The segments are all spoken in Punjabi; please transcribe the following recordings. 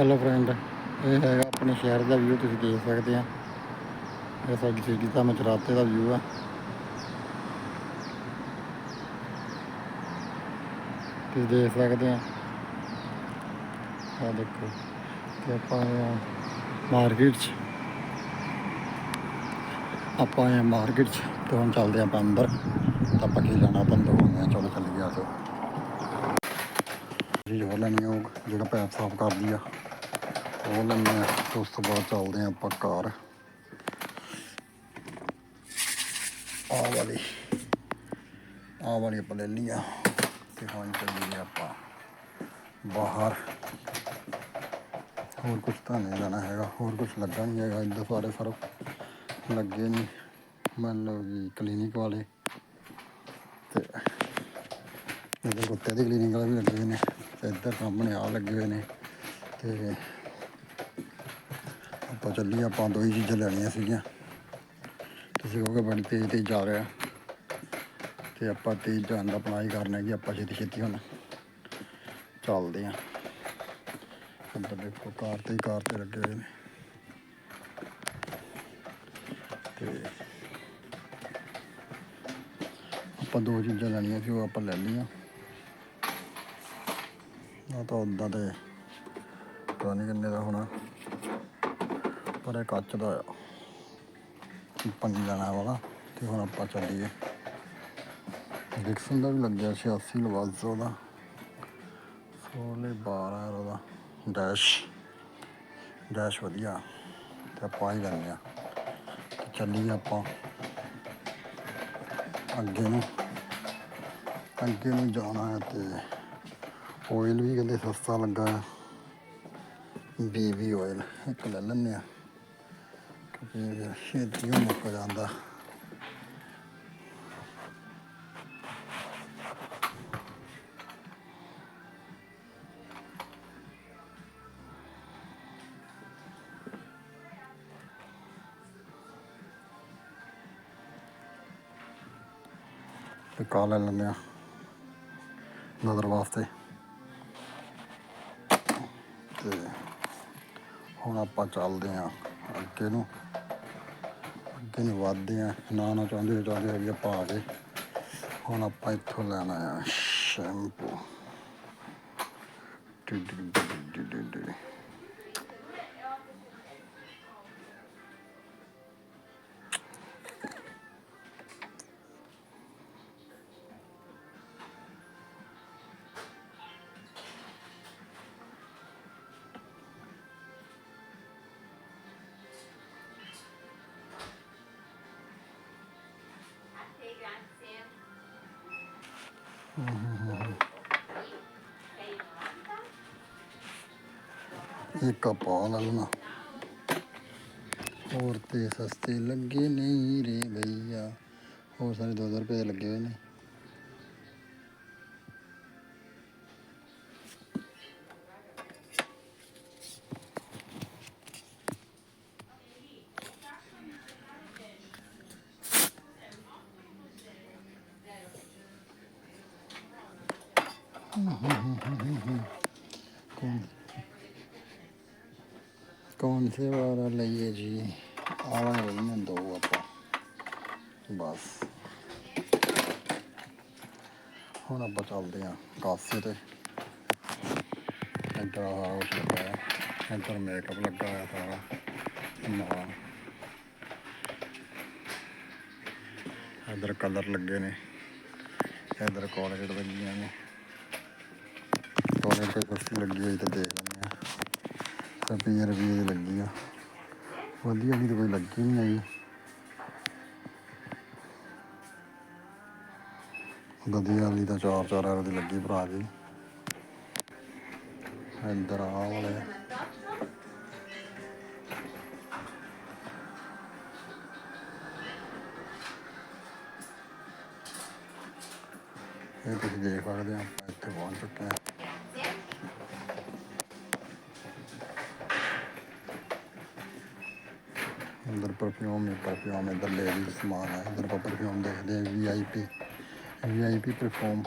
ਹੈਲੋ ਫਰੈਂਡ ਇਹ ਹੈਗਾ ਆਪਣੇ ਸ਼ਹਿਰ ਦਾ ਵਿਊ ਤੁਸੀਂ ਦੇਖ ਸਕਦੇ ਆ। ਇਹ ਸਾਡੀ ਸਿਟੀ ਦਾ ਮਚਰਾਤੇ ਦਾ ਵਿਊ ਆ। ਤੁਸੀਂ ਦੇਖ ਸਕਦੇ ਆ। ਆ ਦੇਖੋ, ਤੇ ਆਪਾਂ ਮਾਰਕੀਟ 'ਚ। ਆਪਾਂ ਆਏ ਮਾਰਕੀਟ 'ਚ, ਤੇ ਹੁਣ ਚੱਲਦੇ ਆਪਾਂ ਅੰਦਰ। ਤਾਂ ਆਪਾਂ ਕੀ ਲੈਣਾ, ਆਪਾਂ ਅੰਦਰ ਹੁੰਦੇ ਚਲੋ ਚੱਲ ਗਿਆ ਸੋ ਜੀ, ਹੋਰ ਲੈਣੀ ਉਹ, ਜਿਹੜਾ ਪੈਪ ਸਾਫ਼ ਕਰਦੀ ਆ। ਉਹ ਲੈਂਦੇ ਹਾਂ ਉਸ ਤੋਂ ਬਾਅਦ ਚੱਲਦੇ ਹਾਂ ਆਪਾਂ ਘਰ ਆ ਵਾਲੀ। ਆ ਵਾਲੀ ਆਪਾਂ ਲੈ ਲਈ ਆ ਤੇ ਹੁਣ ਚੱਲੀਏ ਆਪਾਂ ਬਾਹਰ। ਹੋਰ ਕੁਝ ਤਾਂ ਨਹੀਂ ਲੈਣਾ ਹੈਗਾ। ਹੋਰ ਕੁਝ ਲੱਗਾ ਨਹੀਂ ਹੈਗਾ। ਇੱਧਰ ਸਾਰੇ ਸਰਫ ਲੱਗੇ ਨਹੀਂ। ਮੰਨ ਲਓ ਜੀ ਕਲੀਨਿਕ ਵਾਲੇ। ਤੇ ਇੱਧਰ ਕੁੱਤੇ ਦੇ ਕਲੀਨਿਕ ਵਾਲੇ ਵੀ ਲੱਗੇ ਹੋਏ ਨੇ। ਤੇ ਇੱਧਰ ਸਾਹਮਣੇ ਆ ਲੱਗੇ ਹੋਏ ਨੇ। ਤੇ ਆਪਾਂ ਚੱਲੀਏ, ਆਪਾਂ ਦੋ ਹੀ ਚੀਜ਼ਾਂ ਲੈਣੀਆਂ ਸੀਗੀਆਂ। ਤੁਸੀਂ ਕਹੋਗੇ ਬੜੀ ਤੇਜ਼ ਤੇਜ਼ ਜਾ ਰਿਹਾ। ਤੇ ਆਪਾਂ ਤੇਜ਼ ਜਾਣ ਦਾ ਪਲਾਨ ਕਰਨਾ ਕਿ ਆਪਾਂ ਛੇਤੀ ਛੇਤੀ ਹੁਣ ਚੱਲਦੇ ਆਂ ਅੰਦਰ ਦੇਖੋ, ਕਾਰ ਤੇ ਹੀ ਕਾਰ ਤੇ ਲੱਗੇ ਹੋਏ ਨੇ। ਤੇ ਆਪਾਂ ਦੋ ਚੀਜ਼ਾਂ ਲੈਣੀਆਂ ਸੀ, ਉਹ ਆਪਾਂ ਲੈ ਲਈਆਂ। ਆ ਤਾਂ ਉਦਾਂ ਤੇ ਪਤਾ ਨਹੀਂ ਕਿੰਨੇ ਦਾ ਹੋਣਾ। ਪਰ ਇਹ ਕੱਚ ਦਾ ਆ ਪੰਜ ਵਾਲਾ ਤੇ ਹੁਣ ਆਪਾਂ ਚੱਲੀਏ। ਡਿਕਸਨ ਦਾ ਵੀ ਲੱਗਿਆ 86 ਲਵਾਜ਼ੋ ਦਾ। ਸੋਲੇ 12 ਉਹਦਾ। ਡੈਸ਼ ਡੈਸ਼ ਵਧੀਆ। ਤੇ ਆਪਾਂ ਹੀ ਲੈਣੇ ਆ ਚੱਲੀਏ ਆਪਾਂ। ਅੱਗੇ ਨੂੰ। ਅੱਗੇ ਨੂੰ ਜਾਣਾ ਹੈ ਤੇ ਆਇਲ ਵੀ ਕਹਿੰਦੇ ਸਸਤਾ ਲੱਗਾ ਬੀਬੀ ਆਇਲ ਇੱਕ ਲੈ ਲੈਂਦੇ ਆ ਕਿਉਂਕਿ ਇਹ ਛੇਤੀ ਤੇ ਕਾ ਲੈ ਲੈਂਦੇ ਆ ਨਜ਼ਰ ਵਾਸਤੇ। ਤੇ ਹੁਣ ਆਪਾਂ ਚੱਲਦੇ ਆ ਅੱਗੇ ਨੂੰ ਅੱਗੇ ਨੂੰ ਵੱਧਦੇ ਆ ਨਾ ਨਾ ਚਾਹੁੰਦੇ ਹੋਏ ਚਾਹੁੰਦੇ ਹੈਗੇ ਆਪਾਂ ਆ ਗਏ ਹੁਣ ਆਪਾਂ ਇੱਥੋਂ ਲੈਣਾ ਆ ਸ਼ੈਂਪੂ। ਟੀ ਟੀ ਟੀ ਟੀ ਟੀ ਇੱਕ ਆਪਾਂ ਲੈ ਲੈਣਾ ਹੋਰ ਤੇ ਸਸਤੇ ਲੱਗੇ ਨਹੀਂ ਰੇ ਭਈਆ ਹੋਰ ਸਾਰੇ 2000 ਰੁਪਏ ਦੇ ਲੱਗੇ ਹੋਏ ਨੇ कौन ਕੌਣ ਸੇ ਵਾਲਾ ਲਈਏ ਜੀ? ਆਵਾ ਰਹਿਣਾ ਦੋ ਆਪਾਂ। ਬਸ। ਹੁਣ ਆਪਾਂ ਚੱਲਦੇ ਆ ਕਾਫੀ ਤੇ। ਇੰਟਰ ਹਾਊਸ ਲੱਗਾ ਹੈ। ਇੰਟਰ ਮੇਕਅਪ ਲੱਗਾ ਹੋਇਆ ਸਾਰਾ। ਨਵਾਂ ਇਧਰ ਕਲਰ ਲੱਗੇ ਨੇ। ਇਧਰ ਕੋਲਗੇਟ ਲੱਗੀਆਂ ਨੇ। ਕੋਲਗੇਟ ਤੇ ਕੁਰਸੀ ਲੱਗੀ ਹੋਈ ਤੇ ਦੇਖ ਰੁਪਈਏ ਰੁਪਈਏ ਦੀ ਲੱਗੀ ਆ। ਵਧੀਆ ਨਹੀਂ ਤਾਂ ਕੋਈ ਲੱਗੀ ਨਹੀਂ ਆਈ। ਵਧੀਆ ਵਾਲੀ ਤਾਂ ਚਾਰ ਚਾਰ ਹਜ਼ਾਰ ਦੀ ਲੱਗੀ ਭਰਾ ਜੀ। ਇੱਧਰ ਆ ਵਾਲੇ। ਇਹ ਤੁਸੀਂ ਦੇਖ ਸਕਦੇ ਆ, ਆਪਾਂ ਇੱਥੇ ਪਹੁੰਚ ਚੁੱਕੇ ਹਾਂ ਅੰਦਰ ਪਰਫਿਊਮ ਹੈ ਪਰਫਿਊਮ ਹੈ ਇਧਰ ਲੇਡੀਜ਼ ਸਮਾਨ ਹੈ, ਇਧਰ ਆਪਾਂ ਪਰਫਿਊਮ ਦੇਖਦੇ ਹਾਂ ਵੀਆਈਪੀ ਵੀਆਈਪੀ ਪਰਫਿਊਮ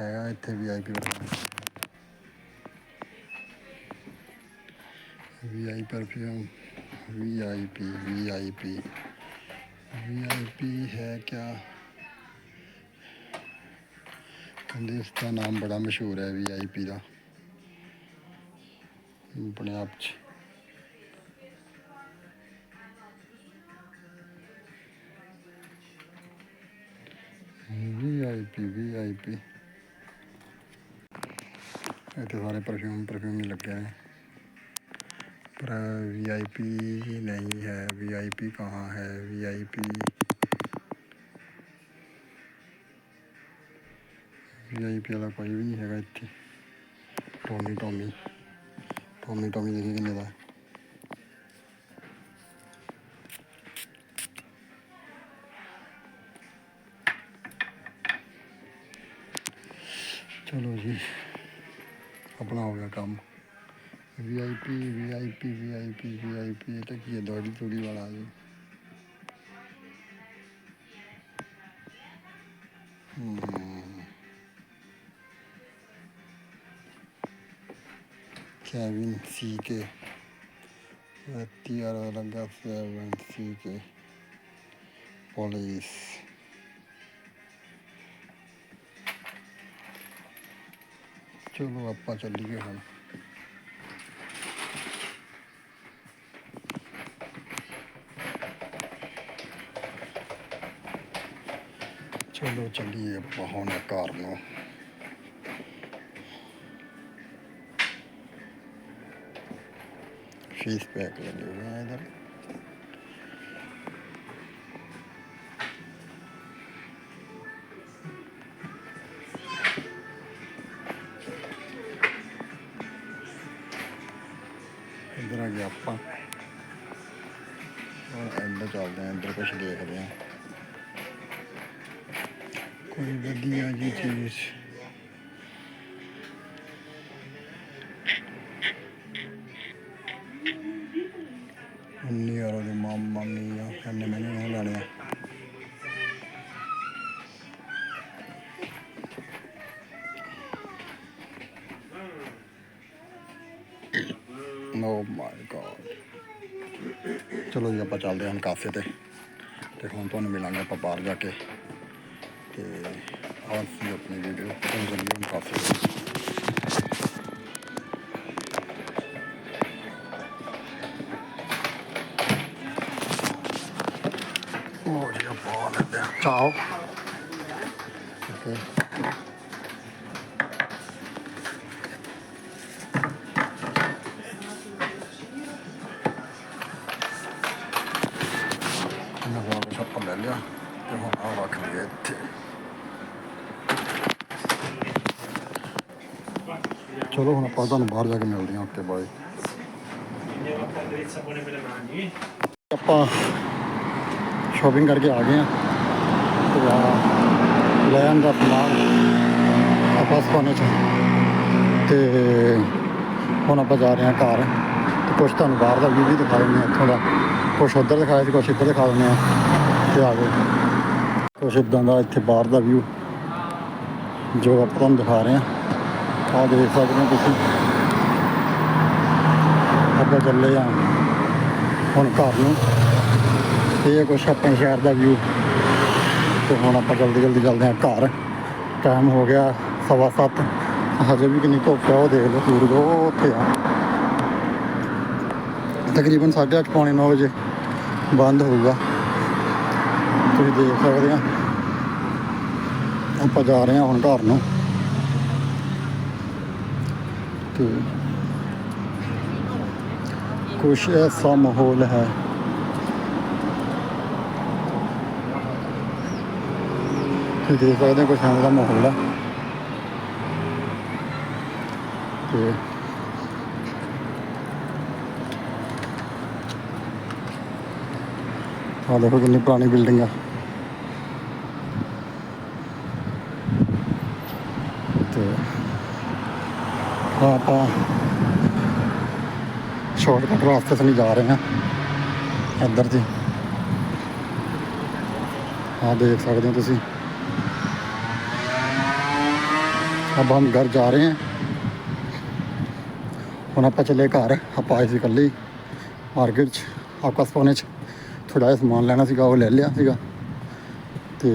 ਹੈਗਾ, ਇੱਥੇ VIP perfume VI P V I P ਹੈ ਕਿਆ? ਕਹਿੰਦੇ ਇਸ ਦਾ ਨਾਮ ਬੜਾ ਮਸ਼ਹੂਰ ਹੈ ਵੀ ਆਈ ਪੀ ਦਾ। ਆਪਣੇ ਆਪ 'ਚ। वीआईपी पी इतने सारे परफ्यूम परफ्यूम ही लगे हैं। पर वीआईपी नहीं है। वीआईपी कहाँ है? वीआईपी वीआईपी वाला कोई भी नहीं है इतनी टॉमी टॉमी टॉमी टॉमी देखिए किन्ने का ਆਪਣਾ ਹੋ ਗਿਆ ਕੰਮ। ਵੀਆਈਪੀ ਵੀਆਈਪੀ ਵੀਆਈਪੀ ਵੀਆਈਪੀ ਇਹ ਤਾਂ ਕੀ ਹੈ, ਦੌੜੀ ਤੂੜੀ ਵਾਲਾ ਜੀ ਕੈਵਿਨ ਸੀ ਕੇ ਰੱਤੀ ਵਾਲਾ ਲੱਗਾ ਸੈਵਨ ਸੀ ਕੇ ਪੁਲਿਸ चलो आप चलिए हम चलो चलिए बहुने कार में। फ़ीस पैक लगे हुए हैं इधर। ਆਪਾਂ। ਹੁਣ ਇੱਧਰ ਚੱਲਦੇ ਆਂ ਇੱਧਰ ਕੁਝ ਦੇਖਦੇ ਆਂ। ਕੋਈ ਵਧੀਆ ਜੀ ਚੀਜ਼। ਉੰਨੀ ਯਾਰੋ ਦੇ ਮਾਮਾ ਮੀਆਂ ਕੰਨੇ ਮੈਨੂੰ ਹੁਣ ਆਪਾਂ ਚੱਲਦੇ ਹਾਂ ਕਾਫੇ ਤੇ ਤੇ ਹੁਣ ਤੁਹਾਨੂੰ ਮਿਲਾਂਗੇ ਆਪਾਂ ਬਾਹਰ ਜਾ ਕੇ ਤੇ ਆਹ ਸੀ ਆਪਣੀ ਵੀਡੀਓ ਤੁਹਾਨੂੰ ਚੱਲੀਏ ਹੁਣ ਕਾਫੇ ਤੇ Oh, dear boy, there. Ciao. Okay. ਚਲੋ ਹੁਣ ਆਪਾਂ ਤੁਹਾਨੂੰ ਬਾਹਰ ਜਾ ਕੇ ਮਿਲਦੇ ਹਾਂ ਓਕੇ ਬਾਏ ਆਪਾਂ ਸ਼ਾਪਿੰਗ ਕਰਕੇ ਆ ਗਏ ਆ ਤੇ ਆ ਲੈਣ ਦਾ ਸਮਾਨ ਆਪਾਂ ਸਪਾਨੇ ਚ। ਤੇ ਹੁਣ ਆਪਾਂ ਜਾ ਰਹੇ ਹਾਂ ਘਰ। ਤੇ ਕੁਛ ਤੁਹਾਨੂੰ ਬਾਹਰ ਦਾ ਵੀਊ ਵੀ ਦਿਖਾ ਦਿੰਦੇ ਆ ਇੱਥੋਂ ਦਾ। ਕੁਛ ਉੱਧਰ ਦਿਖਾਇਆ ਸੀ ਕੁਛ ਇੱਧਰ ਦਿਖਾ ਦਿੰਦੇ ਆ ਤੇ ਆ ਗਏ। ਕੁਛ ਇਦਾਂ ਦਾ ਇੱਥੇ ਬਾਹਰ ਦਾ ਵਿਊ ਜੋ ਆਪਾਂ ਤੁਹਾਨੂੰ ਦਿਖਾ ਰਹੇ ਹਾਂ। ਆ ਆਹ ਦੇਖ ਸਕਦੇ ਹੋ ਤੁਸੀਂ। ਆਪਾਂ ਚੱਲੇ ਆ। ਹੁਣ ਘਰ ਨੂੰ। ਇਹ ਕੁਛ ਆਪਣੇ ਸ਼ਹਿਰ ਦਾ ਵਿਊ ਤੇ ਹੁਣ ਆਪਾਂ ਜਲਦੀ ਜਲਦੀ ਚੱਲਦੇ ਹਾਂ ਘਰ। ਟਾਈਮ ਹੋ ਗਿਆ ਸਵਾ ਸੱਤ। ਹਜੇ ਵੀ ਕਿੰਨੀ ਧੁੱਪ ਆ, ਉਹ ਦੇਖ ਲਓ ਸੂਰਜ, ਉਹ ਉੱਥੇ ਆ। ਤਕਰੀਬਨ 8:30 ਪੌਣੇ 9 ਵਜੇ ਬੰਦ ਹੋਊਗਾ। ਤੁਸੀਂ ਦੇਖ ਸਕਦੇ ਆ। ਆਪਾਂ ਜਾ ਰਹੇ ਹਾਂ ਹੁਣ ਘਰ ਨੂੰ। ਤੇ ਕੁਛ ਐਸਾ ਮਾਹੌਲ ਹੈ। ਦੇਖ ਸਕਦੇ ਹੋ ਕੁਛ ਐਵੇਂ ਦਾ ਮਾਹੌਲ ਹੈ। ਤੇ ਆਹ ਦੇਖੋ ਕਿੰਨੀ ਪੁਰਾਣੀ ਬਿਲਡਿੰਗ ਆ ਤੇ ਆਹ ਆਪਾਂ ਸ਼ਾਰਟਕਟ ਰਾਸਤੇ ਤੋਂ ਨਹੀਂ ਜਾ ਰਹੇ ਹਾਂ ਇੱਧਰ ਜੀ ਆਹ ਦੇਖ ਸਕਦੇ ਹੋ ਤੁਸੀਂ अब हम घर जा रहे हैं ਹੁਣ ਆਪਾਂ ਚੱਲੇ ਘਰ ਆਪਾਂ ਆਏ ਸੀ ਇਕੱਲੇ ਹੀ ਮਾਰਕੀਟ 'ਚ ਆਪਸ ਪਾਉਣੇ 'ਚ ਥੋੜਾ ਜਿਹਾ ਸਮਾਨ ਲੈਣਾ ਸੀਗਾ ਉਹ ਲੈ ਲਿਆ ਸੀਗਾ ਤੇ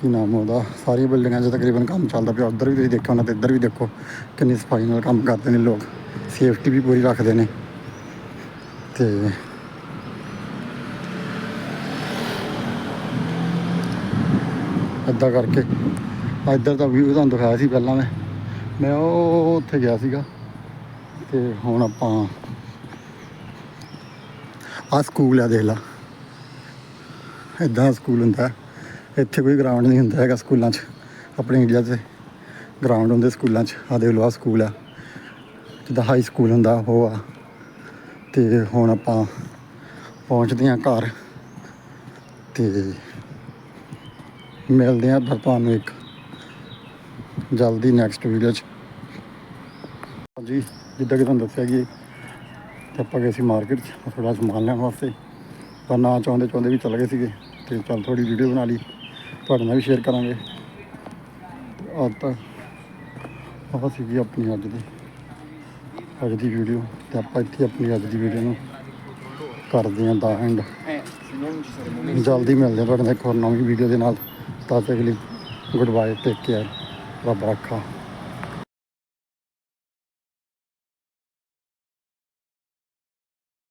ਕੀ ਨਾਮ ਉਹਦਾ? ਸਾਰੀ ਬਿਲਡਿੰਗਾਂ 'ਚ ਤਕਰੀਬਨ ਕੰਮ ਚੱਲਦਾ ਪਿਆ। ਉੱਧਰ ਵੀ ਤੁਸੀਂ ਦੇਖੋ ਹੋਣਾ ਤੇ ਇੱਧਰ ਵੀ ਦੇਖੋ ਕਿੰਨੀ ਸਫ਼ਾਈ ਨਾਲ ਕੰਮ ਕਰਦੇ ਨੇ ਲੋਕ। ਸੇਫਟੀ ਵੀ ਪੂਰੀ ਰੱਖਦੇ ਨੇ। ਤੇ ਇੱਦਾਂ ਕਰਕੇ ਇੱਧਰ ਦਾ ਵਿਊ ਤੁਹਾਨੂੰ ਦਿਖਾਇਆ ਸੀ ਪਹਿਲਾਂ ਮੈਂ। ਮੈਂ ਉਹ ਉੱਥੇ ਗਿਆ ਸੀਗਾ। ਤੇ ਹੁਣ ਆਪਾਂ ਆ ਸਕੂਲ ਆ ਦੇਖ ਲਾ। ਇਦਾਂ ਸਕੂਲ ਹੁੰਦਾ। ਇੱਥੇ ਕੋਈ ਗਰਾਊਂਡ ਨਹੀਂ ਹੁੰਦਾ ਹੈਗਾ ਸਕੂਲਾਂ 'ਚ, ਆਪਣੇ ਇੰਡੀਆ 'ਚ। ਗਰਾਊਂਡ ਹੁੰਦੇ ਸਕੂਲਾਂ 'ਚ ਆ ਦੇਖ ਲਓ, ਆਹ ਸਕੂਲ ਆ। ਜਿੱਦਾਂ ਹਾਈ ਸਕੂਲ ਹੁੰਦਾ, ਉਹ ਆ। ਤੇ ਹੁਣ ਆਪਾਂ ਪਹੁੰਚਦੇ ਹਾਂ ਘਰ। ਤੇ ਮਿਲਦੇ ਹਾਂ ਫਿਰ ਤੁਹਾਨੂੰ ਇੱਕ ਜਲਦੀ ਨੈਕਸਟ ਵੀਡੀਓ 'ਚ। ਹਾਂਜੀ, ਜਿੱਦਾਂ ਕਿ ਤੁਹਾਨੂੰ ਦੱਸਿਆ ਕਿ ਆਪਾਂ ਗਏ ਸੀ ਮਾਰਕੀਟ 'ਚ ਥੋੜਾ ਸਮਾਨ ਲੈਣ ਵਾਸਤੇ। ਪਰ ਨਾ ਚਾਹੁੰਦੇ ਚਾਹੁੰਦੇ ਵੀ ਚੱਲ ਗਏ ਸੀਗੇ। ਤੇ ਚੱਲ ਥੋੜੀ ਵੀਡੀਓ ਬਣਾ ਲਈ। ਤੁਹਾਡੇ ਨਾਲ ਵੀ ਸ਼ੇਅਰ ਕਰਾਂਗੇ। ਤੇ ਅੱਜ ਤੱਕ ਸੀਗੀ ਆਪਣੀ ਅੱਜ ਦੀ। ਅੱਜ ਦੀ ਵੀਡੀਓ ਤੇ ਆਪਾਂ ਇੱਥੇ ਆਪਣੀ ਅੱਜ ਦੀ ਵੀਡੀਓ ਨੂੰ ਕਰਦੇ ਹਾਂ ਦਾ ਐਂਡ ਜਲਦੀ ਮਿਲਦੇ ਹਾਂ ਤੁਹਾਡੇ ਨਾਲ ਇੱਕ ਹੋਰ ਨਵੀਂ ਵੀਡੀਓ ਦੇ ਨਾਲ। ਤਦ ਤੱਕ ਲਈ ਗੁੱਡ ਬਾਏ ਟੇਕ ਕੇਅਰ ਰੱਬ ਰੱਖਾ।